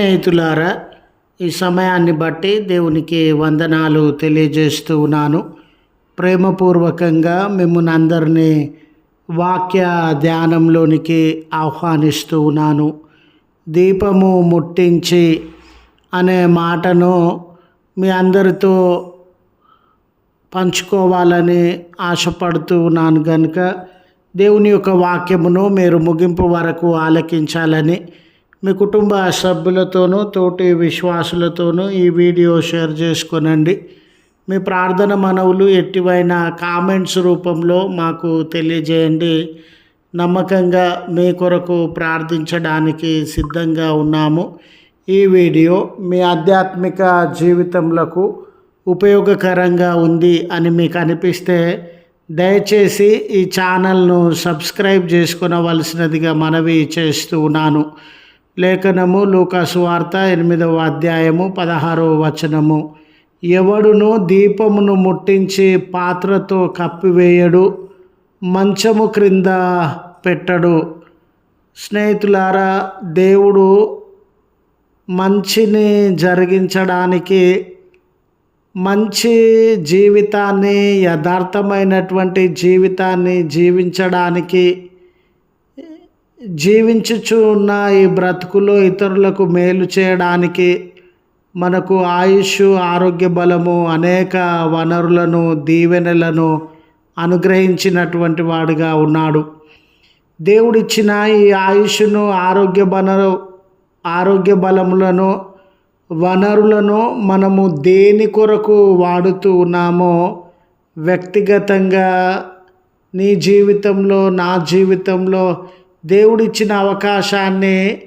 స్నేహితులారా ఈ సమయాన్ని బట్టి దేవునికి వందనాలు తెలియజేస్తూ ఉన్నాను. ప్రేమపూర్వకంగా మిమ్మల్ని అందరినీ వాక్య ధ్యానంలోనికి ఆహ్వానిస్తూ ఉన్నాను. దీపము ముట్టించి అనే మాటను మీ అందరితో పంచుకోవాలని ఆశపడుతూ ఉన్నాను కనుక దేవుని యొక్క వాక్యమును మీరు ముగింపు వరకు ఆలకించాలని మీ కుటుంబ సభ్యులతోనూ తోటి విశ్వాసులతోనూ ఈ వీడియో షేర్ చేసుకోనండి. మీ ప్రార్థన మనవులు ఎట్టివైన కామెంట్స్ రూపంలో మాకు తెలియజేయండి. నమ్మకంగా మీ కొరకు ప్రార్థించడానికి సిద్ధంగా ఉన్నాము. ఈ వీడియో మీ ఆధ్యాత్మిక జీవితంలో ఉపయోగకరంగా ఉంది అని మీకు అనిపిస్తే దయచేసి ఈ ఛానల్ను సబ్స్క్రైబ్ చేసుకునవలసినదిగా మనవి చేస్తూ ఉన్నాను. లేఖనము లూకాసు వార్త ఎనిమిదవ అధ్యాయము పదహారవ వచనము. ఎవడును దీపమును ముట్టించి పాత్రతో కప్పివేయడు మంచము క్రింద పెట్టడు. స్నేహితులారా దేవుడు మంచిని జరిగించడానికి మంచి జీవితాన్ని యథార్థమైనటువంటి జీవితాన్ని జీవించడానికి జీవించుచు ఉన్న ఈ బ్రతుకులో ఇతరులకు మేలు చేయడానికి మనకు ఆయుష్ ఆరోగ్య బలము అనేక వనరులను దీవెనలను అనుగ్రహించినటువంటి వాడుగా ఉన్నాడు. దేవుడిచ్చిన ఈ ఆయుష్ను ఆరోగ్య బల ఆరోగ్య బలములను వనరులను మనము దేని కొరకు వాడుతూ ఉన్నామో వ్యక్తిగతంగా నీ జీవితంలో నా జీవితంలో దేవుడిచ్చిన అవకాశాన్ని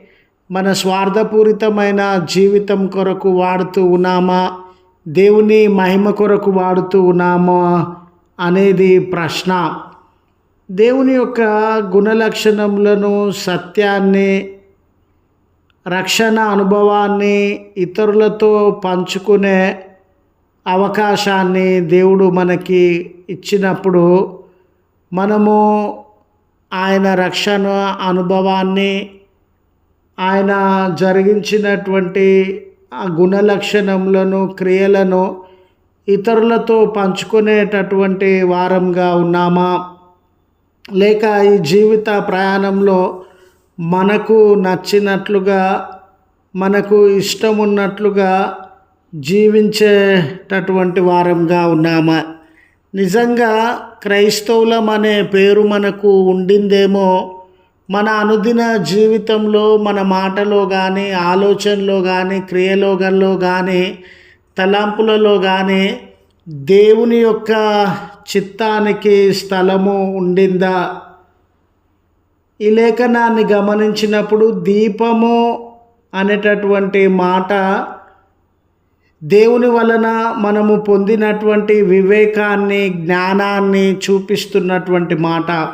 మన స్వార్థపూరితమైన జీవితం కొరకు వాడుతూ ఉన్నామా? దేవుని మహిమ కొరకు వాడుతూ ఉన్నామా? అనేది ప్రశ్న. దేవుని యొక్క గుణలక్షణములను సత్యాన్ని రక్షణ అనుభవాన్ని ఇతరులతో పంచుకునే అవకాశాన్ని దేవుడు మనకి ఇచ్చినప్పుడు మనము ఆయన రక్షణ అనుభవాన్ని ఆయన జరిగించినటువంటి ఆ గుణలక్షణములను క్రియలను ఇతరులతో పంచుకునేటటువంటి వారంగా ఉన్నామా? లేక ఈ జీవిత ప్రయాణంలో మనకు నచ్చినట్లుగా మనకు ఇష్టం ఉన్నట్లుగా జీవించేటటువంటి వారంగా ఉన్నామా? నిజంగా క్రైస్తవులం అనే పేరు మనకు ఉండిందేమో మన అనుదిన జీవితంలో మన మాటలో కానీ ఆలోచనలో కానీ క్రియలోగల్లో కానీ తలాంపులలో కానీ దేవుని యొక్క చిత్తానికి స్థలము ఉండిందా? ఈ లేఖనాన్ని గమనించినప్పుడు దీపము అనేటటువంటి మాట దేవుని వలన మనము పొందినటువంటి వివేకాన్ని జ్ఞానాన్ని చూపిస్తున్నటువంటి మాట.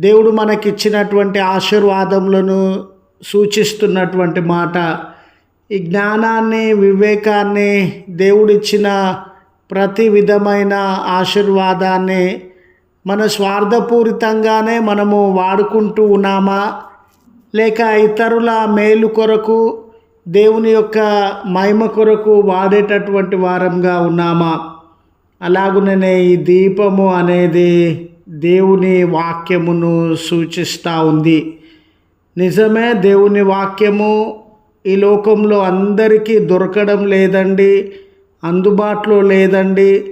దేవుడు మనకిచ్చినటువంటి ఆశీర్వాదములను సూచిస్తున్నటువంటి మాట. ఈ జ్ఞానాన్ని వివేకాన్ని దేవుడిచ్చిన ప్రతి విధమైన ఆశీర్వాదాన్ని మన స్వార్థపూరితంగానే మనము వాడుకుంటూ ఉన్నామా? లేక ఇతరుల మేలు కొరకు దేవుని యొక్క మహిమ కొరకు వాడేటటువంటి వారంగా ఉన్నామా? అలాగుననే ఈ దీపము అనేది దేవుని వాక్యమును సూచిస్తూ ఉంది. నిజమే దేవుని వాక్యము ఈ లోకంలో అందరికీ దొరకడం లేదండి అందుబాటులో లేదండి.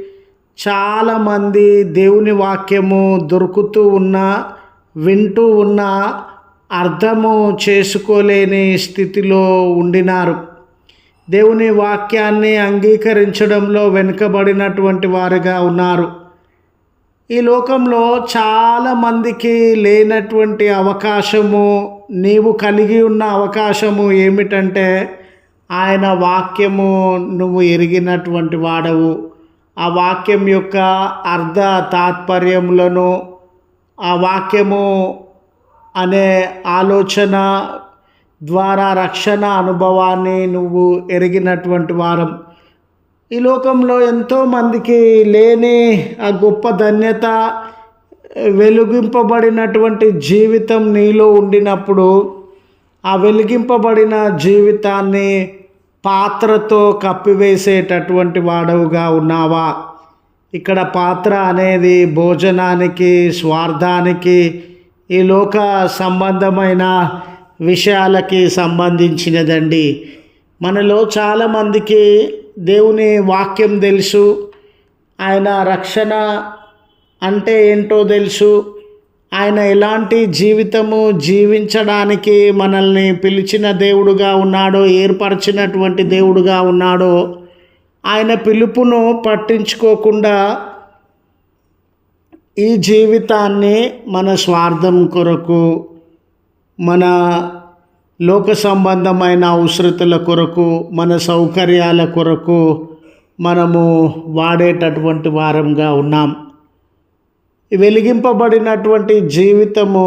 చాలామంది దేవుని వాక్యము దొరుకుతూ ఉన్నా వింటూ ఉన్నా అర్థము చేసుకోలేని స్థితిలో ఉండినారు. దేవుని వాక్యాన్ని అంగీకరించడంలో వెనుకబడినటువంటి వారుగా ఉన్నారు. ఈ లోకంలో చాలామందికి లేనటువంటి అవకాశము నీవు కలిగి ఉన్న అవకాశము ఏమిటంటే ఆయన వాక్యము నువ్వు ఎరిగినటువంటి వాడవు. ఆ వాక్యం యొక్క అర్ధ తాత్పర్యములను ఆ వాక్యము అనే ఆలోచన ద్వారా రక్షణ అనుభవాన్ని నువ్వు ఎరిగినటువంటి వారం. ఈ లోకంలో ఎంతోమందికి లేని ఆ గొప్ప ధన్యత వెలిగింపబడినటువంటి జీవితం నీలో ఉండినప్పుడు ఆ వెలిగింపబడిన జీవితాన్ని పాత్రతో కప్పివేసేటటువంటి వాడవుగా ఉన్నావా? ఇక్కడ పాత్ర అనేది భోజనానికి స్వార్థానికి ఈ లోక సంబంధమైన విషయాలకి సంబంధించినదండి. మనలో చాలామందికి దేవుని వాక్యం తెలుసు ఆయన రక్షణ అంటే ఏంటో తెలుసు ఆయన ఎలాంటి జీవితము జీవించడానికి మనల్ని పిలిచిన దేవుడుగా ఉన్నాడో ఏర్పరిచినటువంటి దేవుడుగా ఉన్నాడో ఆయన పిలుపును పట్టించుకోకుండా ఈ జీవితాన్ని మన స్వార్థం కొరకు మన లోక సంబంధమైన అవసరతల కొరకు మన సౌకర్యాల కొరకు మనము వాడేటటువంటి వారంగా ఉన్నాం. వెలిగింపబడినటువంటి జీవితము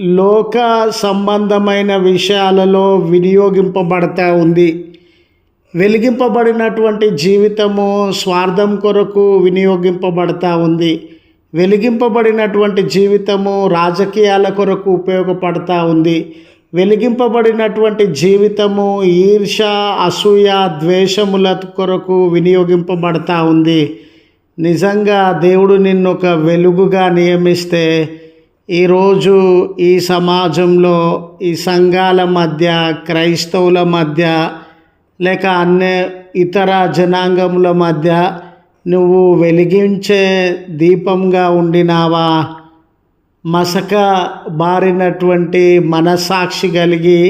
లోక సంబంధమైన విషయాలలో వినియోగింపబడతా ఉంది. వెలిగింపబడినటువంటి జీవితము స్వార్థం కొరకు వినియోగింపబడతా ఉంది. వెలిగింపబడినటువంటి జీవితము రాజకీయాల కొరకు ఉపయోగపడతా ఉంది. వెలిగింపబడినటువంటి జీవితము ఈర్ష అసూయ ద్వేషముల కొరకు వినియోగింపబడతా ఉంది. నిజంగా దేవుడు నిన్ను ఒక వెలుగుగా నియమిస్తే ఈరోజు ఈ సమాజంలో ఈ సంఘాల మధ్య క్రైస్తవుల మధ్య లేక అన్ని ఇతర జనాంగముల మధ్య నువ్వు వెలిగించే దీపంగా ఉండినావా? మసక బారినటువంటి మనసాక్షి కలిగి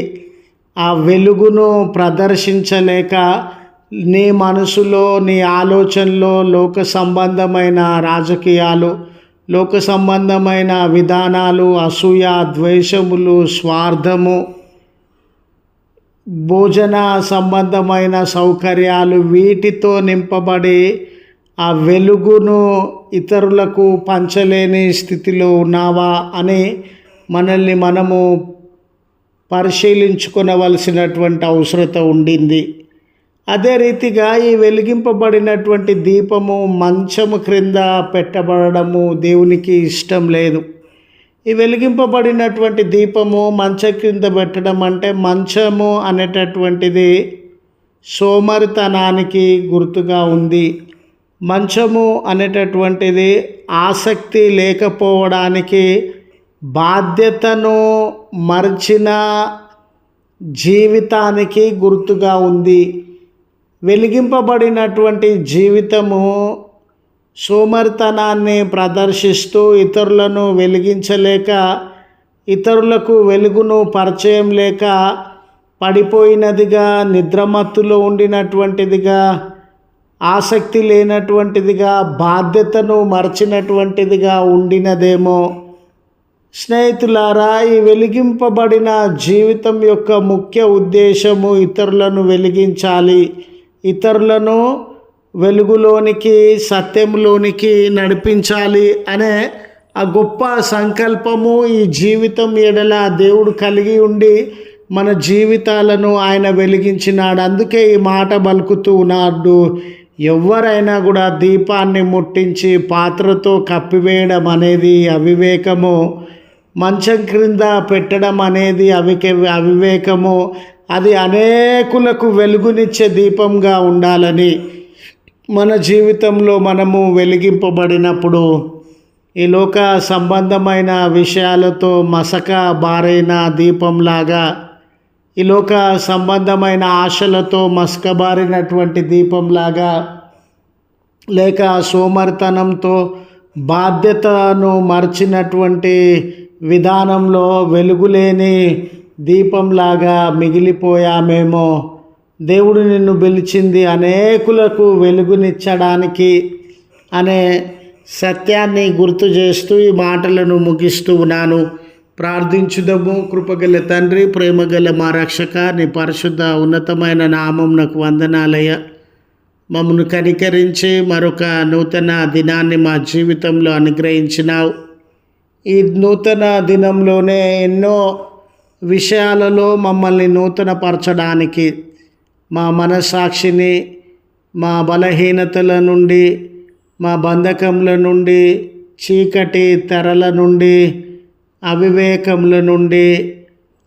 ఆ వెలుగును ప్రదర్శించలేక నీ మనసులో నీ ఆలోచనలో లోక సంబంధమైన రాజకీయాలు లోక సంబంధమైన విధానాలు అసూయ ద్వేషములు స్వార్థము భోజన సంబంధమైన సౌకర్యాలు వీటితో నింపబడి ఆ వెలుగును ఇతరులకు పంచలేని స్థితిలో ఉన్నావా అని మనల్ని మనము పరిశీలించుకునవలసినటువంటి అవసరత ఉండింది. అదే రీతిగా ఈ వెలిగింపబడినటువంటి దీపము మంచము క్రింద పెట్టబడము దేవునికి ఇష్టం లేదు. ఈ వెలిగింపబడినటువంటి దీపము మంచం క్రింద పెట్టడం అంటే మంచము అనేటటువంటిది సోమరితనానికి గుర్తుగా ఉంది. మంచము అనేటటువంటిది ఆసక్తి లేకపోవడానికి బాధ్యతను మర్చిన జీవితానికి గుర్తుగా ఉంది. వెలిగింపబడినటువంటి జీవితము సోమరితనాన్ని ప్రదర్శిస్తూ ఇతరులను వెలిగించలేక ఇతరులకు వెలుగును పరిచయం లేక పడిపోయినదిగా నిద్రమత్తులో ఉండినటువంటిదిగా ఆసక్తి లేనటువంటిదిగా బాధ్యతను మరచినటువంటిదిగా ఉండినదేమో. స్నేహితులారా ఈ వెలిగింపబడిన జీవితం యొక్క ముఖ్య ఉద్దేశము ఇతరులను వెలిగించాలి. ఇతరులను వెలుగులోనికి సత్యంలోనికి నడిపించాలి అనే ఆ గొప్ప సంకల్పము ఈ జీవితం ఎడల దేవుడు కలిగి ఉండి మన జీవితాలను ఆయన వెలిగించినాడు. అందుకే ఈ మాట పలుకుతూ ఉన్నాడు. ఎవరైనా కూడా దీపాన్ని ముట్టించి పాత్రతో కప్పివేయడం అనేది అవివేకము. మంచం క్రింద పెట్టడం అనేది అవిక అవివేకము. అది అనేకులకు వెలుగునిచ్చే దీపంగా ఉండాలని మన జీవితంలో మనము వెలిగింపబడినప్పుడు ఈ లోక సంబంధమైన విషయాలతో మసక బారైన దీపంలాగా ఈ లోక సంబంధమైన ఆశలతో మసకబారినటువంటి దీపంలాగా లేక సోమర్తనంతో బాధ్యతను మర్చినటువంటి విధానంలో వెలుగులేని దీపంలాగా మిగిలిపోయామేమో. దేవుడు నిన్ను పిలిచింది అనేకులకు వెలుగునిచ్చడానికి అనే సత్యాన్ని గుర్తు చేస్తూ ఈ మాటలను ముగిస్తూ ఉన్నాను. ప్రార్థించుదము. కృపగల తండ్రి ప్రేమగల మా రక్షక నీ పరిశుద్ధ ఉన్నతమైన నామం నాకు వందనాలయ మమ్మను కనికరించి మరొక నూతన దినాన్ని మా జీవితంలో అనుగ్రహించినావు. ఈ నూతన దినంలోనే ఎన్నో విషయాలలో మమ్మల్ని నూతనపరచడానికి మా మనస్సాక్షిని మా బలహీనతల నుండి మా బంధకముల నుండి చీకటి తెరల నుండి అవివేకముల నుండి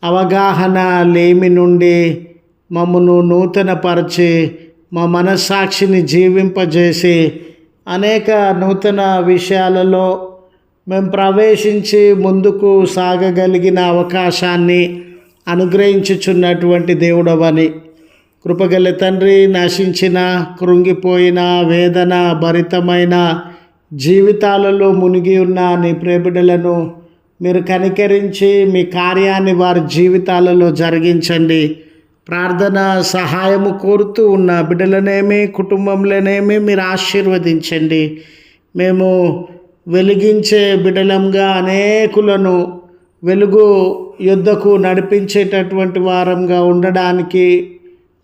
అవగాహన లేమి నుండి మమ్మను నూతనపరిచి మా మనస్సాక్షిని జీవింపజేసి అనేక నూతన విషయాలలో మేము ప్రవేశించి ముందుకు సాగగలిగిన అవకాశాన్ని అనుగ్రహించుచున్నటువంటి దేవుడవని. కృపగల తండ్రి నశించిన కృంగిపోయిన వేదన భరితమైన జీవితాలలో మునిగి ఉన్న నీ ప్రేమిడలను మీరు కనికరించి మీ కార్యాన్ని వారి జీవితాలలో జరిగించండి. ప్రార్థన సహాయము కోరుతూ ఉన్న బిడ్డలనేమి కుటుంబంలోనేమి మీరు ఆశీర్వదించండి. మేము వెలిగించే బిడలంగా అనేకులను వెలుగు యుద్ధకు నడిపించేటటువంటి వారంగా ఉండడానికి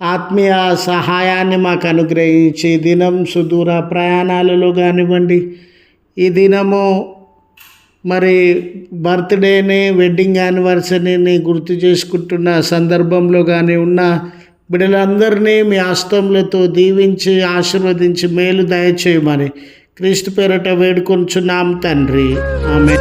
ఆత్మీయ సహాయాన్ని మాకు అనుగ్రహించి దినం సుదూర ప్రయాణాలలో కానివ్వండి ఈ దినము మరి బర్త్డేని వెడ్డింగ్ యానివర్సరీని గుర్తు చేసుకుంటున్న సందర్భంలో కానీ ఉన్న బిడ్డలందరినీ మీ హస్తములతో దీవించి ఆశీర్వదించి మేలు దయచేయమని క్రీస్తు పేరట వేడుకొంచున్నాం తండ్రి. ఆమె